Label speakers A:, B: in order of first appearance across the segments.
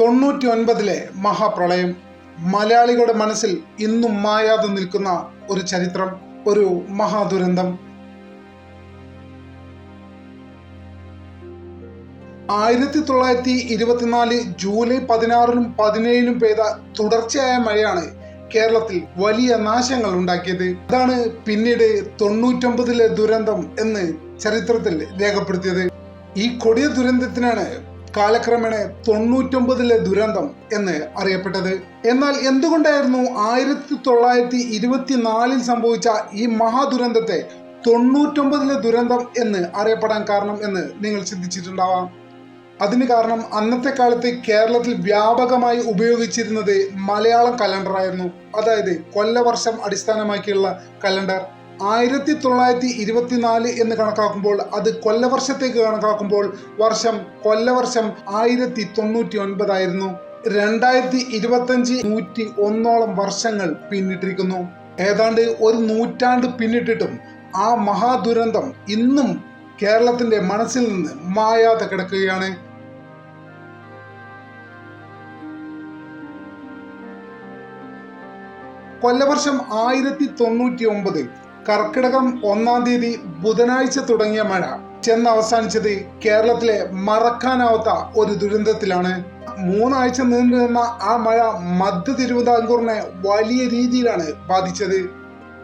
A: തൊണ്ണൂറ്റി ഒൻപതിലെ മഹാപ്രളയം മലയാളികളുടെ മനസ്സിൽ ഇന്നും മായാതെ നിൽക്കുന്ന ഒരു ചരിത്രം ഒരു മഹാദുരന്തം. ആയിരത്തി തൊള്ളായിരത്തി ഇരുപത്തിനാല് ജൂലൈ പതിനാറിനും പതിനേഴിനും പെയ്ത തുടർച്ചയായ മഴയാണ് കേരളത്തിൽ വലിയ നാശങ്ങൾ ഉണ്ടാക്കിയത്. അതാണ് പിന്നീട് തൊണ്ണൂറ്റൊമ്പതിലെ ദുരന്തം എന്ന് ചരിത്രത്തിൽ രേഖപ്പെടുത്തിയത്. ഈ കൊടിയ ദുരന്തത്തിനാണ് കാലക്രമേണ തൊണ്ണൂറ്റൊമ്പതിലെ ദുരന്തം എന്ന് അറിയപ്പെട്ടത്. എന്നാൽ എന്തുകൊണ്ടായിരുന്നു ആയിരത്തി തൊള്ളായിരത്തി ഇരുപത്തിനാലിൽ സംഭവിച്ച ഈ മഹാദുരന്തത്തെ തൊണ്ണൂറ്റൊമ്പതിലെ ദുരന്തം എന്ന് അറിയപ്പെടാൻ കാരണം എന്ന് നിങ്ങൾ ചിന്തിച്ചിട്ടുണ്ടാവാം. അതിന് കാരണം അന്നത്തെ കാലത്ത് കേരളത്തിൽ വ്യാപകമായി ഉപയോഗിച്ചിരുന്നത് മലയാളം കലണ്ടറായിരുന്നു. അതായത് കൊല്ലവർഷം അടിസ്ഥാനമാക്കിയുള്ള കലണ്ടർ. ആയിരത്തി തൊള്ളായിരത്തി ഇരുപത്തിനാല് എന്ന് കണക്കാക്കുമ്പോൾ അത് കൊല്ലവർഷത്തേക്ക് കണക്കാക്കുമ്പോൾ വർഷം കൊല്ലവർഷം ആയിരത്തി തൊണ്ണൂറ്റി ഒൻപതായിരുന്നു രണ്ടായിരത്തി ഇരുപത്തഞ്ച് നൂറ്റി ഒന്നോളം വർഷങ്ങൾ പിന്നിട്ടിരിക്കുന്നു. ഏതാണ്ട് ഒരു നൂറ്റാണ്ട് പിന്നിട്ടിട്ടും ആ മഹാദുരന്തം ഇന്നും കേരളത്തിന്റെ മനസ്സിൽ നിന്ന് മായാതെ കിടക്കുകയാണ്. കൊല്ലവർഷം ആയിരത്തി തൊണ്ണൂറ്റി ഒമ്പത് കർക്കിടകം ഒന്നാം തീയതി ബുധനാഴ്ച തുടങ്ങിയ മഴ ചെന്ന് അവസാനിച്ചത് കേരളത്തിലെ മറക്കാനാവാത്ത ഒരു ദുരന്തത്തിലാണ്. മൂന്നാഴ്ച നീണ്ടു നിന്ന ആ മഴ മധ്യ തിരുവിതാംകൂറിനെ വലിയ രീതിയിലാണ് ബാധിച്ചത്.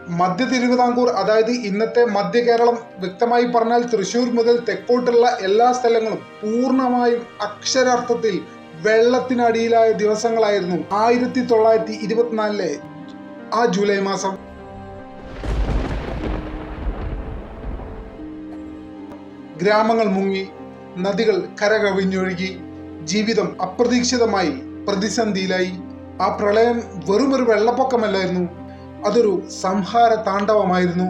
A: മധ്യ തിരുവിതാംകൂർ അതായത് ഇന്നത്തെ മധ്യ കേരളം വ്യക്തമായി പറഞ്ഞാൽ തൃശൂർ മുതൽ തെക്കോട്ടുള്ള എല്ലാ സ്ഥലങ്ങളും പൂർണമായും അക്ഷരാർത്ഥത്തിൽ വെള്ളത്തിനടിയിലായ ദിവസങ്ങളായിരുന്നു ആയിരത്തി തൊള്ളായിരത്തി ഇരുപത്തിനാലിലെ ആ ജൂലൈ മാസം. ഗ്രാമങ്ങൾ മുങ്ങി നദികൾ കരകവിഞ്ഞൊഴുകി ജീവിതം അപ്രതീക്ഷിതമായി പ്രതിസന്ധിയിലായി. ആ പ്രളയം വെറുമൊരു വെള്ളപ്പൊക്കമല്ലായിരുന്നു അതൊരു സംഹാര താണ്ഡവമായിരുന്നു.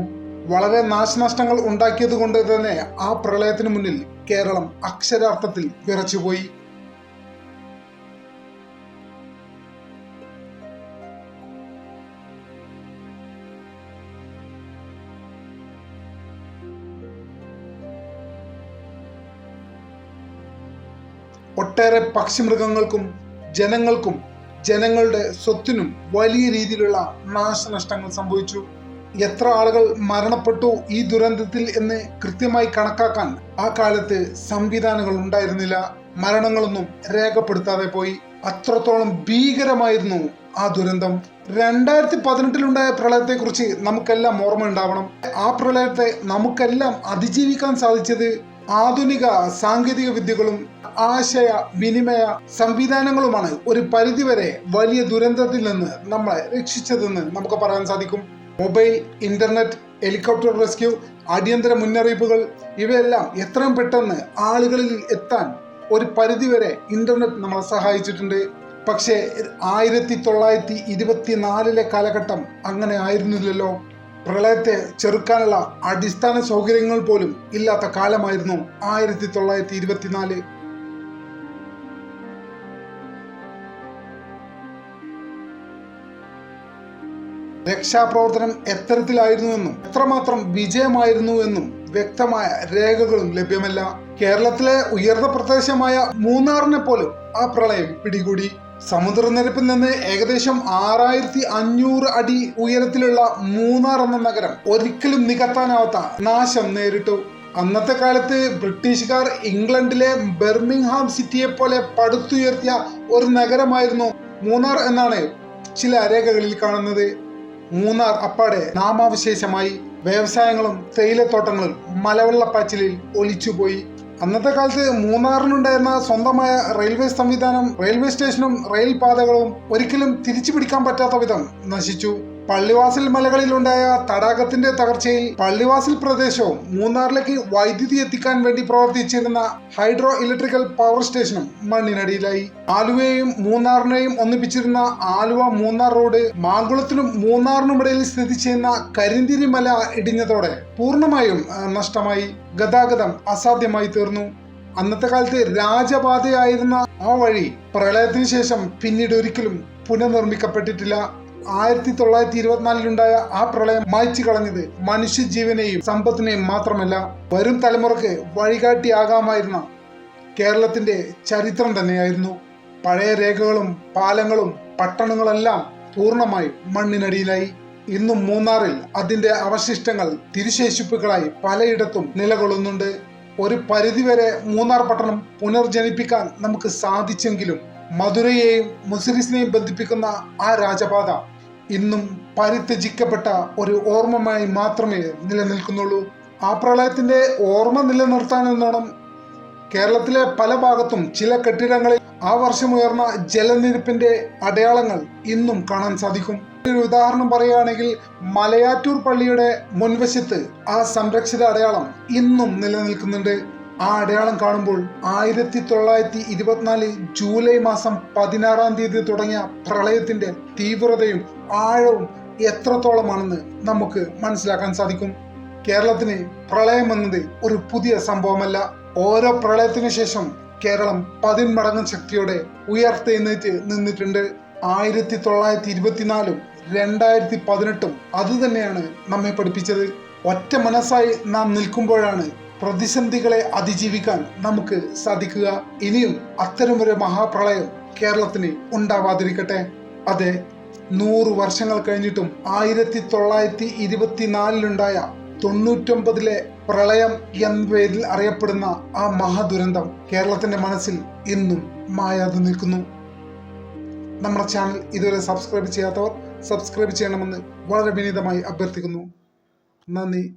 A: വളരെ നാശനഷ്ടങ്ങൾ ഉണ്ടാക്കിയത് കൊണ്ട് തന്നെ ആ പ്രളയത്തിന് മുന്നിൽ കേരളം അക്ഷരാർത്ഥത്തിൽ വിറച്ചുപോയി. ഒട്ടേറെ പക്ഷിമൃഗങ്ങൾക്കും ജനങ്ങൾക്കും ജനങ്ങളുടെ സ്വത്തിനും വലിയ രീതിയിലുള്ള നാശനഷ്ടങ്ങൾ സംഭവിച്ചു. എത്ര ആളുകൾ മരണപ്പെട്ടു ഈ ദുരന്തത്തിൽ എന്ന് കൃത്യമായി കണക്കാക്കാൻ ആ കാലത്ത് സംവിധാനങ്ങൾ ഉണ്ടായിരുന്നില്ല. മരണങ്ങളൊന്നും രേഖപ്പെടുത്താതെ പോയി. അത്രത്തോളം ഭീകരമായിരുന്നു ആ ദുരന്തം. രണ്ടായിരത്തി പതിനെട്ടിലുണ്ടായ പ്രളയത്തെക്കുറിച്ച് നമുക്കെല്ലാം ഓർമ്മ ഉണ്ടാവണം ആ പ്രളയത്തെ നമുക്കെല്ലാം അതിജീവിക്കാൻ സാധിച്ചത് ആധുനിക സാങ്കേതിക വിദ്യകളും ആശയ വിനിമയ സംവിധാനങ്ങളുമാണ് ഒരു പരിധിവരെ വലിയ ദുരന്തത്തിൽ നിന്ന് നമ്മളെ രക്ഷിച്ചതെന്ന് നമുക്ക് പറയാൻ സാധിക്കും. മൊബൈൽ ഇന്റർനെറ്റ് ഹെലികോപ്റ്റർ റെസ്ക്യൂ അടിയന്തര മുന്നറിയിപ്പുകൾ ഇവയെല്ലാം എത്രയും പെട്ടെന്ന് ആളുകളിൽ എത്താൻ ഒരു പരിധിവരെ ഇന്റർനെറ്റ് നമ്മളെ സഹായിച്ചിട്ടുണ്ട്. പക്ഷേ ആയിരത്തി തൊള്ളായിരത്തി ഇരുപത്തിനാലിലെ കാലഘട്ടം അങ്ങനെ ആയിരുന്നില്ലല്ലോ. പ്രളയത്തെ ചെറുക്കാനുള്ള അടിസ്ഥാന സൗകര്യങ്ങൾ പോലും ഇല്ലാത്ത കാലമായിരുന്നു ആയിരത്തി തൊള്ളായിരത്തി ഇരുപത്തിനാല് രക്ഷാപ്രവർത്തനം എത്തരത്തിലായിരുന്നുവെന്നും എത്രമാത്രം വിജയമായിരുന്നു എന്നും വ്യക്തമായ രേഖകളും ലഭ്യമല്ല. കേരളത്തിലെ ഉയർന്ന പ്രദേശമായ മൂന്നാറിനെ പോലും ആ പ്രളയം പിടികൂടി. സമുദ്രനിരപ്പിൽ നിന്ന് ഏകദേശം ആറായിരത്തി അഞ്ഞൂറ് അടി ഉയരത്തിലുള്ള മൂന്നാർ എന്ന നഗരം ഒരിക്കലും നികത്താനാവാത്ത നാശം നേരിട്ടു. അന്നത്തെ കാലത്ത് ബ്രിട്ടീഷുകാർ ഇംഗ്ലണ്ടിലെ ബെർമിംഗ്ഹാം സിറ്റിയെ പോലെ പടുത്തുയർത്തിയ ഒരു നഗരമായിരുന്നു മൂന്നാർ എന്നാണ് ചില രേഖകളിൽ കാണുന്നത്. മൂന്നാർ അപ്പാടെ നാമാവശേഷമായി. വ്യവസായങ്ങളും തേയിലത്തോട്ടങ്ങളും മലവെള്ളപ്പാച്ചിലിൽ ഒലിച്ചുപോയി. അന്നത്തെ കാലത്ത് മൂന്നാറിനുണ്ടായിരുന്ന സ്വന്തമായ റെയിൽവേ സംവിധാനം റെയിൽവേ സ്റ്റേഷനും റെയിൽ പാതകളും ഒരിക്കലും തിരിച്ചു പിടിക്കാൻ പറ്റാത്ത വിധം നശിച്ചു. പള്ളിവാസൽ മലകളിലുണ്ടായ തടാകത്തിന്റെ തകർച്ചയിൽ പള്ളിവാസൽ പ്രദേശവും മൂന്നാറിലേക്ക് വൈദ്യുതി എത്തിക്കാൻ വേണ്ടി പ്രവർത്തിച്ചിരുന്ന ഹൈഡ്രോ ഇലക്ട്രിക്കൽ പവർ സ്റ്റേഷനും മണ്ണിനടിയിലായി. ആലുവയെയും മൂന്നാറിനെയും ഒന്നിപ്പിച്ചിരുന്ന ആലുവ മൂന്നാർ റോഡ് മാങ്കുളത്തിനും മൂന്നാറിനുമിടയിൽ സ്ഥിതി ചെയ്യുന്ന കരിന്തിരി മല ഇടിഞ്ഞതോടെ പൂർണമായും നഷ്ടമായി. ഗതാഗതം അസാധ്യമായി തീർന്നു. അന്നത്തെ കാലത്ത് രാജപാതയായിരുന്ന ആ വഴി പ്രളയത്തിന് ശേഷം പിന്നീട് ഒരിക്കലും പുനർനിർമ്മിക്കപ്പെട്ടിട്ടില്ല. ആയിരത്തി തൊള്ളായിരത്തി ഇരുപത്തിനാലിലുണ്ടായ ആ പ്രളയം മായ്ച്ചു കളഞ്ഞത് മനുഷ്യജീവനെയും സമ്പത്തിനെയും മാത്രമല്ല വരും തലമുറയ്ക്ക് വഴികാട്ടിയാകാമായിരുന്ന കേരളത്തിന്റെ ചരിത്രം തന്നെയായിരുന്നു. പഴയ രേഖകളും പാലങ്ങളും പട്ടണങ്ങളെല്ലാം പൂർണമായി മണ്ണിനടിയിലായി. ഇന്നും മൂന്നാറിൽ അതിന്റെ അവശിഷ്ടങ്ങൾ തിരുശേഷിപ്പുകളായി പലയിടത്തും നിലകൊള്ളുന്നുണ്ട്. ഒരു പരിധിവരെ മൂന്നാർ പട്ടണം പുനർജനിപ്പിക്കാൻ നമുക്ക് സാധിച്ചെങ്കിലും മധുരയെയും മുസിരിസിനെയും ബന്ധിപ്പിക്കുന്ന ആ രാജപാത ഇന്നും പരിത്യജിക്കപ്പെട്ട ഒരു ഓർമ്മമായി മാത്രമേ നിലനിൽക്കുന്നുള്ളൂ. ആ പ്രളയത്തിന്റെ ഓർമ്മ നിലനിർത്താൻ എന്നോണം കേരളത്തിലെ പല ഭാഗത്തും ചില കെട്ടിടങ്ങളിൽ ആ വർഷം ഉയർന്ന ജലനിരപ്പിന്റെ അടയാളങ്ങൾ ഇന്നും കാണാൻ സാധിക്കും. ഒരു ഉദാഹരണം പറയുകയാണെങ്കിൽ മലയാറ്റൂർ പള്ളിയുടെ മുൻവശത്ത് ആ സംരക്ഷിത അടയാളം ഇന്നും നിലനിൽക്കുന്നുണ്ട്. ആ അടയാളം കാണുമ്പോൾ ആയിരത്തി തൊള്ളായിരത്തി ഇരുപത്തിനാല് ജൂലൈ മാസം പതിനാറാം തീയതി തുടങ്ങിയ പ്രളയത്തിന്റെ തീവ്രതയും ആഴവും എത്രത്തോളമാണെന്ന് നമുക്ക് മനസ്സിലാക്കാൻ സാധിക്കും. കേരളത്തിന് പ്രളയം എന്നത് ഒരു പുതിയ സംഭവമല്ല. ഓരോ പ്രളയത്തിനു ശേഷം കേരളം പതിന്മടങ്ങ് ശക്തിയോടെ ഉയർത്തെഴുന്നേറ്റ് നിന്നിട്ടുണ്ട്. ആയിരത്തി തൊള്ളായിരത്തി ഇരുപത്തിനാലും രണ്ടായിരത്തി പതിനെട്ടും അത് തന്നെയാണ് നമ്മെ പഠിപ്പിച്ചത്. ഒറ്റ മനസ്സായി നാം നിൽക്കുമ്പോഴാണ് പ്രതിസന്ധികളെ അതിജീവിക്കാൻ നമുക്ക് സാധിക്കുക. ഇനിയും അത്തരമൊരു മഹാപ്രളയം കേരളത്തിന് ഉണ്ടാവാതിരിക്കട്ടെ. അതെ നൂറ് വർഷങ്ങൾ കഴിഞ്ഞിട്ടും ആയിരത്തി തൊള്ളായിരത്തി ഇരുപത്തിനാലിലുണ്ടായ തൊണ്ണൂറ്റൊമ്പതിലെ പ്രളയം എന്ന പേരിൽ അറിയപ്പെടുന്ന ആ മഹാദുരന്തം കേരളത്തിന്റെ മനസ്സിൽ ഇന്നും മായാതെ നിൽക്കുന്നു. നമ്മുടെ ചാനൽ ഇതുവരെ സബ്സ്ക്രൈബ് ചെയ്യാത്തവർ സബ്സ്ക്രൈബ് ചെയ്യണമെന്ന് വളരെ വിനീതമായി അഭ്യർത്ഥിക്കുന്നു. നന്ദി.